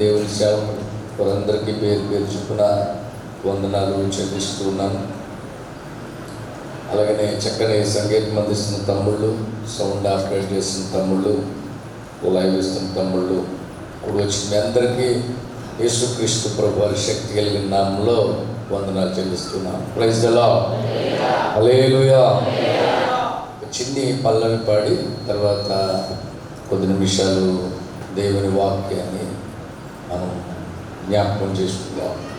దేవుని సేవకుడు వారందరికీ పేరు పేరు చొప్పున వందనాలు చెల్లిస్తున్నాను అలాగనే చక్కని సంగీతం అందిస్తున్న తమ్ముళ్ళు సౌండ్ ఆపరేట్ చేస్తున్న తమ్ముళ్ళు లైవ్ ఇస్తున్న తమ్ముళ్ళు ఇప్పుడు వచ్చిన మీ అందరికీ యేసుక్రీస్తు ప్రభు వారి శక్తి కలిగిన నామంలో వందనాలు చెల్లిస్తున్నాను ప్రైజ్ ఎలా అలేలుయా చిన్ని పల్లవి పాడి తర్వాత కొద్ది నిమిషాలు దేవుని వాక్యాన్ని 나는 그냥 번제수다.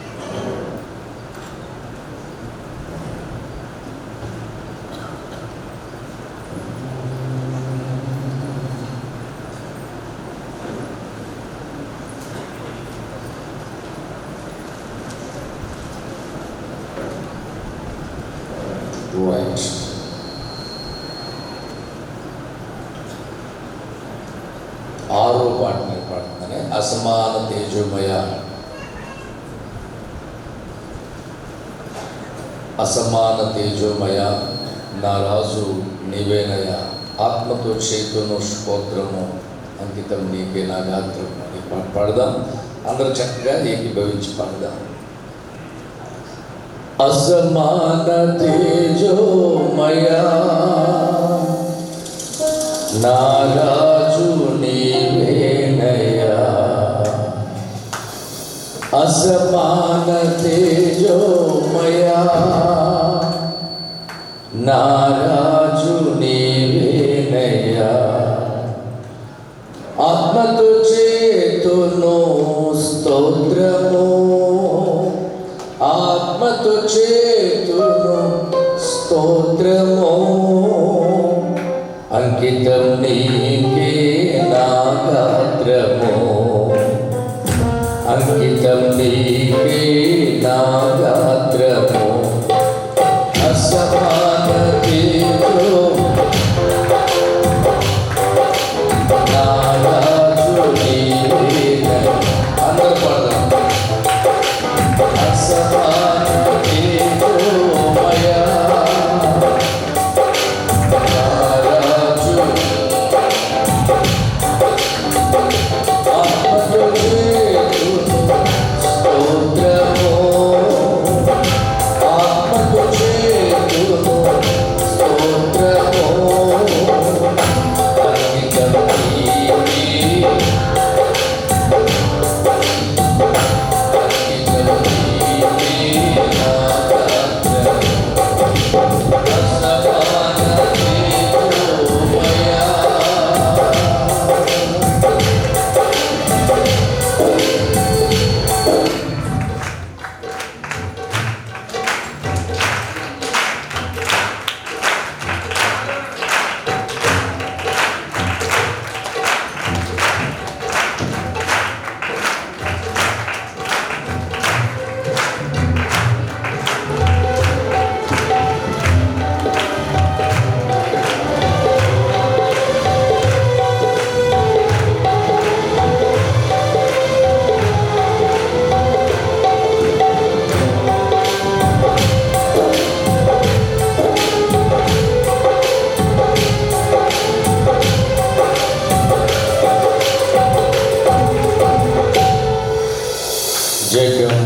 Right. పాడుతున్నానే తేజోమయ. అసమాన తేజోమయ నా రాజు నీవేనయ ఆత్మతో చేతును స్తోత్రము అంకితం నీకే నా గాత్రం ఈ పాట పాడదాం. అందరూ చక్కగా ఏకీభవించి పాడదాం. అసమాన తేజోమయ నా రాజు అసమాన తేజోమయా నారాజు నీవేనయ్యా. ఆత్మతో చేతును స్తోత్రము. ఆత్మతో చే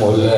கொள்ள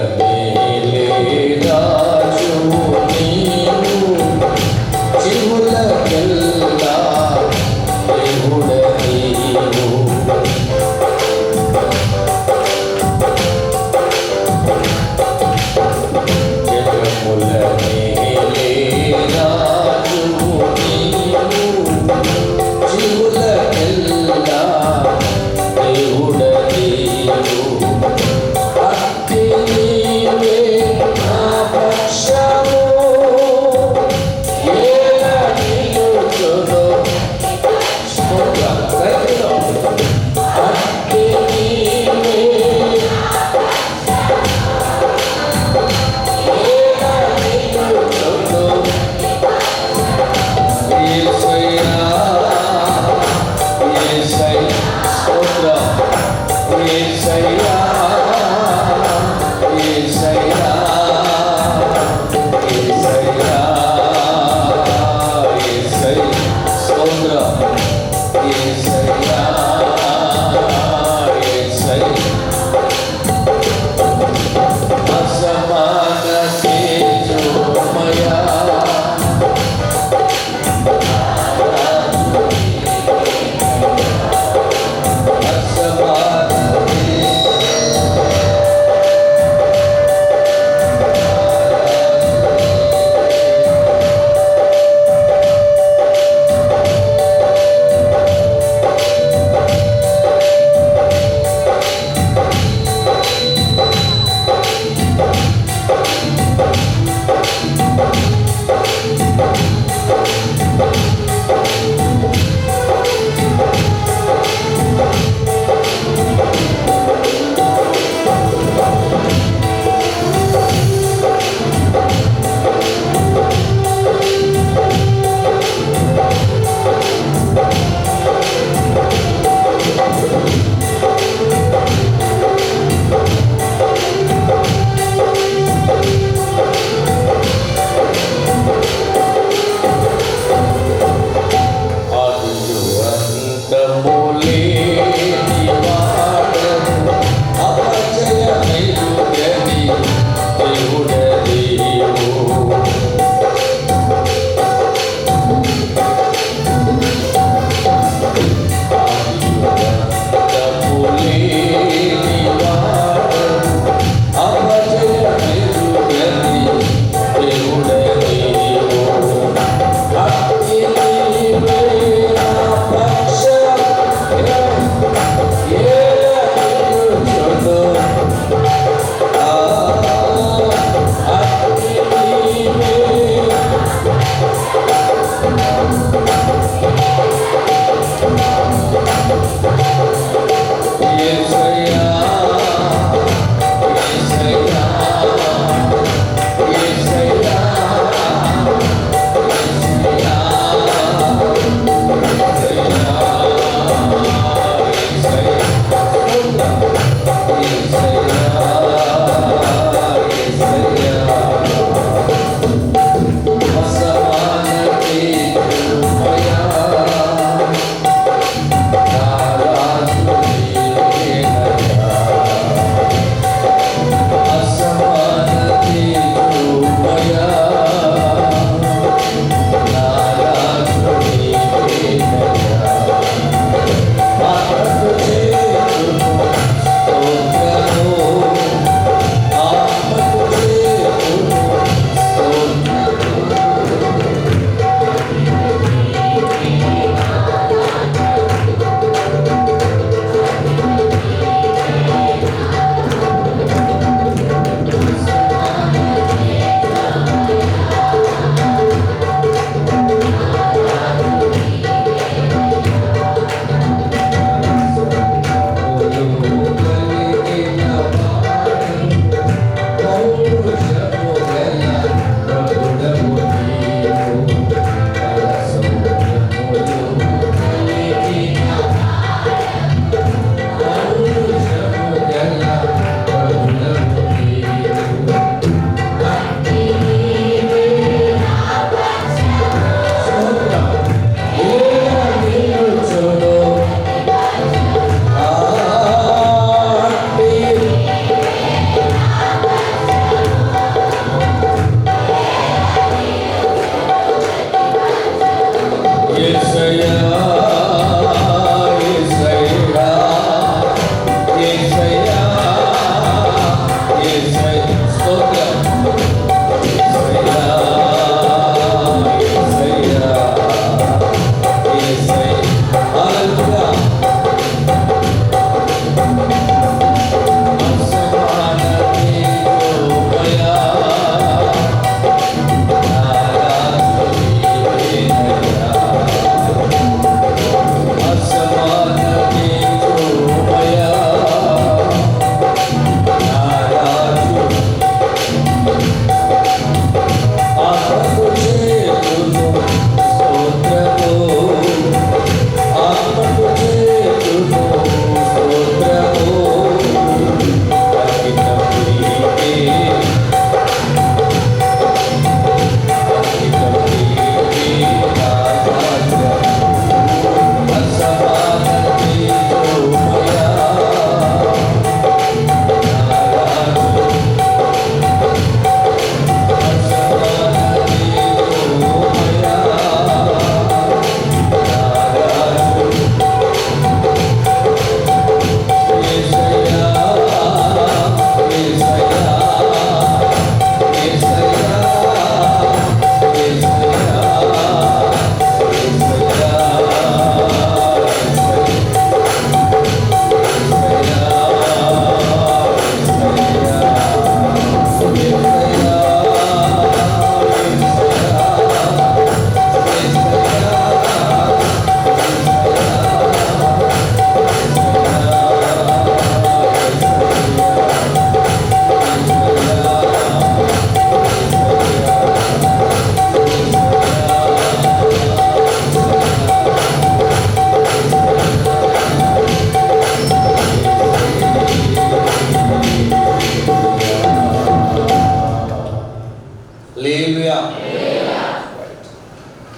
లేలుయా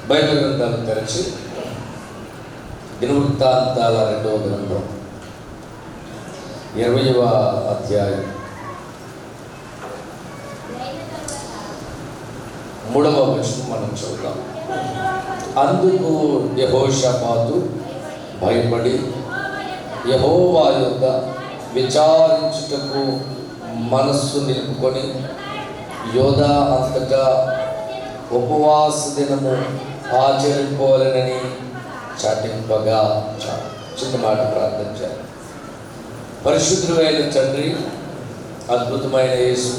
బయట గ్రంథాలను తెరచి దినవృత్తాంతాల రెండవ గ్రంథం ఇరవయవ అధ్యాయం మూడవ వచనం మనం చూద్దాం అందుకు యహోషపాతు భయపడి యహోవా యొక్క విచారించుటకు మనస్సు నిలుపుకొని యోధా అంతగా ఉపవాస దినము ఆచరించుకోవాలని చాటింపగా చిన్న మాట ప్రార్థించారు. పరిశుద్ధులైన తండ్రి అద్భుతమైన యేసు